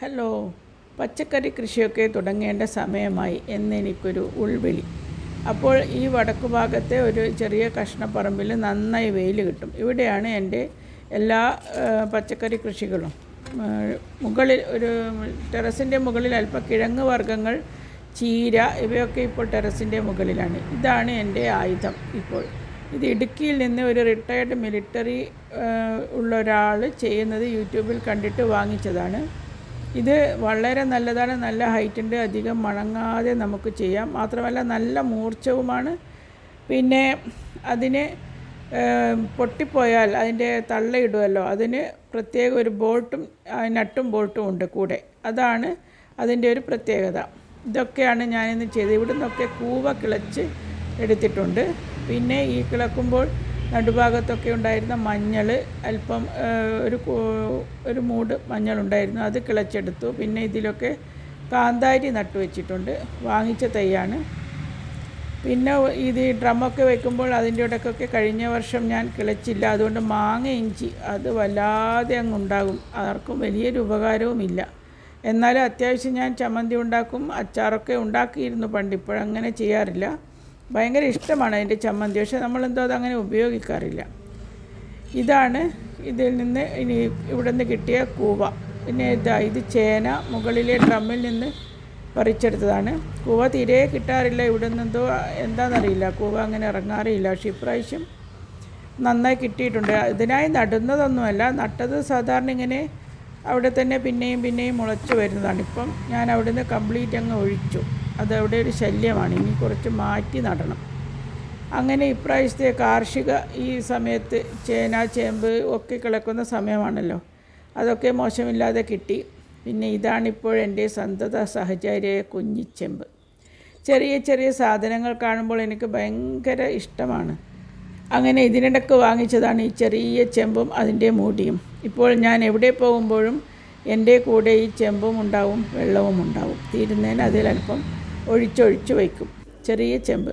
Hello പച്ചക്കറി കൃഷിയൊക്കെ തുടങ്ങേണ്ട സമയമായി എന്നെനിക്കൊരു ഉൾവിളി. അപ്പോൾ ഈ വടക്കു ഭാഗത്തെ ഒരു ചെറിയ കഷ്ണപ്പറമ്പിൽ നന്നായി വെയിൽ കിട്ടും. ഇവിടെയാണ് എന്റെ എല്ലാ പച്ചക്കറി കൃഷികളും. മുകളിൽ ഒരു ടെറസിന്റെ മുകളിൽ അല്പം കിഴങ്ങ് വർഗങ്ങൾ ചീര ഇവയൊക്കെ ഇപ്പോൾ ടെറസിന്റെ മുകളിലാണ്. ഇതാണ് എന്റെ ആയുധം ഇപ്പോൾ. ഇത് ഇടുക്കിയിൽ നിന്ന് ഒരു റിട്ടയർഡ് മിലിറ്ററി ഉള്ള ഒരാൾ ചെയ്യുന്നത് യൂട്യൂബിൽ കണ്ടിട്ട് വാങ്ങിച്ചതാണ്. ഇത് വളരെ നല്ലതാണ്. നല്ല ഹൈറ്റുണ്ട് അധികം മണങ്ങാതെ നമുക്ക് ചെയ്യാം. മാത്രമല്ല നല്ല മൂർച്ചവുമാണ്. പിന്നെ അതിന് പൊട്ടിപ്പോയാൽ അതിന്റെ തള്ളയിടുമല്ലോ അതിന് പ്രത്യേക ഒരു ബോൾട്ടും നട്ടും ബോൾട്ടും ഉണ്ട് കൂടെ. അതാണ് അതിന്റെ ഒരു പ്രത്യേകത. ഇതൊക്കെയാണ് ഞാനിന്ന് ചെയ്തത്. ഇവിടെ നിന്നൊക്കെ കൂവ കിളച്ച് എടുത്തിട്ടുണ്ട്. പിന്നെ ഈ കിളക്കുമ്പോൾ നടുഭാഗത്തൊക്കെ ഉണ്ടായിരുന്ന മഞ്ഞൾ അല്പം ഒരു ഒരു മൂട് മഞ്ഞളുണ്ടായിരുന്നു. അത് കിളച്ചെടുത്തു. പിന്നെ ഇതിലൊക്കെ കാന്താരി നട്ടു വെച്ചിട്ടുണ്ട്. വാങ്ങിച്ച തൈയാണ്. പിന്നെ ഇത് ഡ്രമ്മൊക്കെ വെക്കുമ്പോൾ അതിന്റെ ഇടയ്ക്കൊക്കെ കഴിഞ്ഞ വർഷം ഞാൻ കിളച്ചില്ല. അതുകൊണ്ട് മാങ്ങ ഇഞ്ചി അത് വല്ലാതെ അങ്ങ് ഉണ്ടാകും. ആർക്കും വലിയൊരു ഉപകാരവുമില്ല. എന്നാലും അത്യാവശ്യം ഞാൻ ചമ്മന്തി ഉണ്ടാക്കും. അച്ചാറൊക്കെ ഉണ്ടാക്കിയിരുന്നു പണ്ട്. ഇപ്പോഴങ്ങനെ ചെയ്യാറില്ല. ഭയങ്കര ഇഷ്ടമാണ് അതിന്റെ ചമ്മന്തി. പക്ഷേ നമ്മളെന്തോ അതങ്ങനെ ഉപയോഗിക്കാറില്ല. ഇതാണ് ഇതിൽ നിന്ന് ഇനി ഇവിടെ നിന്ന് കിട്ടിയ കൂവ. പിന്നെ ഇതാ ഇത് ചേന മുകളിലെ ഡ്രമ്മിൽ നിന്ന് പറിച്ചെടുത്തതാണ്. കൂവ തീരെ കിട്ടാറില്ല ഇവിടെ നിന്നെന്തോ എന്താണെന്നറിയില്ല കൂവ അങ്ങനെ ഇറങ്ങാറില്ല പക്ഷേ ഇപ്രാവശ്യം നന്നായി കിട്ടിയിട്ടുണ്ട്. ഇതിനായി നടുന്നതൊന്നുമല്ല നട്ടത് സാധാരണ ഇങ്ങനെ അവിടെ തന്നെ പിന്നെയും പിന്നെയും മുളച്ച് വരുന്നതാണ്. ഇപ്പം ഞാൻ അവിടെ നിന്ന് കംപ്ലീറ്റ് അങ്ങ് ഒഴിച്ചു. അത് അവിടെ ഒരു ശല്യമാണ്. ഇനി കുറച്ച് മാറ്റി നടണം. അങ്ങനെ ഇപ്രാവശ്യത്തെ കാർഷിക ഈ സമയത്ത് ചേന ചേമ്പ് ഒക്കെ കിളക്കുന്ന സമയമാണല്ലോ. അതൊക്കെ മോശമില്ലാതെ കിട്ടി. പിന്നെ ഇതാണിപ്പോൾ എന്റെ സന്തത സഹചാരിയായ കുഞ്ഞിച്ചെമ്പ് ചെറിയ ചെറിയ സാധനങ്ങൾ കാണുമ്പോൾ എനിക്ക് ഭയങ്കര ഇഷ്ടമാണ്. അങ്ങനെ ഇതിനിടക്ക് വാങ്ങിച്ചതാണ് ഈ ചെറിയ ചെമ്പും അതിന്റെ മൂടിയും. ഇപ്പോൾ ഞാൻ എവിടെ പോകുമ്പോഴും എന്റെ കൂടെ ഈ ചെമ്പും ഉണ്ടാവും വെള്ളവും ഉണ്ടാവും. തീരുന്നതിന് അതിലല്പം ഒഴിച്ചൊഴിച്ച് വയ്ക്കും. ചെറിയ ചെമ്പ്.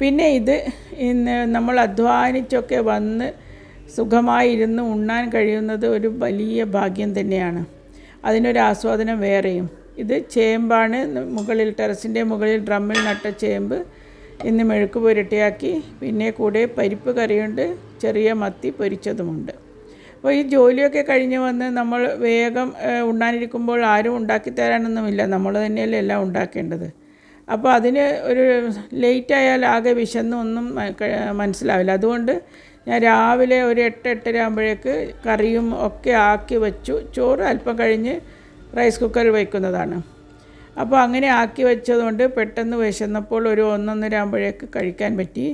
പിന്നെ ഇത് ഇന്ന് നമ്മൾ അധ്വാനിച്ചൊക്കെ വന്ന് സുഖമായിരുന്ന് ഉണ്ണാൻ കഴിയുന്നത് ഒരു വലിയ ഭാഗ്യം തന്നെയാണ്. അതിനൊരു ആസ്വാദനം വേറെയും. ഇത് ചേമ്പാണ്. മുകളിൽ ടെറസിന്റെ മുകളിൽ ഡ്രമ്മിൽ നട്ട ചേമ്പ്. ഇന്ന് മെഴുക്ക് പുരട്ടിയാക്കി പിന്നെ കൂടെ പരിപ്പ് കറിയുണ്ട്. ചെറിയ മത്തി പൊരിച്ചതുമുണ്ട്. അപ്പോൾ ഈ ജോലിയൊക്കെ കഴിഞ്ഞ് വന്ന് നമ്മൾ വേഗം ഉണ്ണാനിരിക്കുമ്പോൾ ആരും ഉണ്ടാക്കി തരാനൊന്നുമില്ല. നമ്മൾ തന്നെയല്ലേ എല്ലാം ഉണ്ടാക്കേണ്ടത്. അപ്പോൾ അതിന് ഒരു ലേറ്റ് ആയാൽ ആകെ വിശന്ന് ഒന്നും മനസ്സിലാവില്ല. അതുകൊണ്ട് ഞാൻ രാവിലെ ഒരു എട്ട് എട്ടര ആകുമ്പോഴേക്ക് കറിയും ഒക്കെ ആക്കി വെച്ചു. ചോറ് അല്പം കഴിഞ്ഞ് റൈസ് കുക്കറിൽ വയ്ക്കുന്നതാണ് അപ്പോൾ അങ്ങനെ ആക്കി വെച്ചതുകൊണ്ട് പെട്ടെന്ന് വിശന്നപ്പോൾ ഒരു ഒന്നൊന്നര ആകുമ്പോഴേക്ക് കഴിക്കാൻ പറ്റി.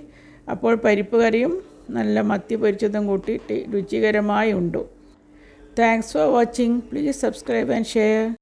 അപ്പോൾ പരിപ്പ് കറിയും നല്ല മത്തി പൊരിച്ചതും കൂട്ടിയിട്ട് രുചികരമായി ഉണ്ടു. Thanks for watching please subscribe and share